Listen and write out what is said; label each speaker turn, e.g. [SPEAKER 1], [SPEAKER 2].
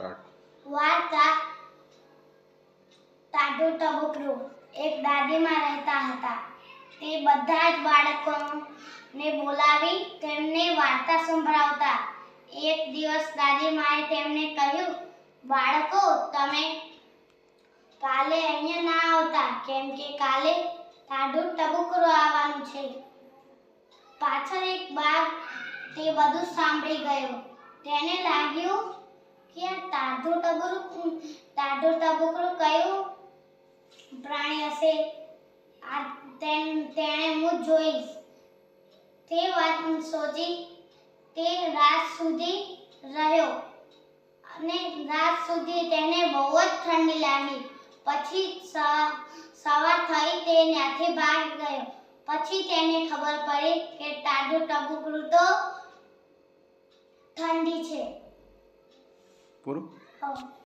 [SPEAKER 1] Start
[SPEAKER 2] વાર્તા ટાઢું ટબુકડું એક દાદીમાં રહેતા હતા. તે બધા જ બાળકોને બોલાવી તેમને વાર્તા સંભળાવતા. એક દિવસ દાદીમાએ તેમને કહ્યું, બાળકો, તમે કાલે અહીંયા ના આવતા, કેમ કે કાલે ટાઢું ટબુકરો આવવાનું છે. પાછળ એક બાગ તે બધું સાંભળી ગયો. તેને લાગ્યું ટાઢું ટબુકડું ટાઢું ટબુકડું કયું પ્રાણી હશે? આ તેણે હું જોઈશ. તે વાત સોચી તે રાત સુધી રહ્યો અને રાત સુધી તેને બહુ જ ઠંડી લાગી. પછી સવાર થઈ તે ત્યાંથી બહાર ગયો. પછી તેને ખબર પડી કે ટાઢું ટબુકડું તો ઠંડી છે.
[SPEAKER 1] પૂરું.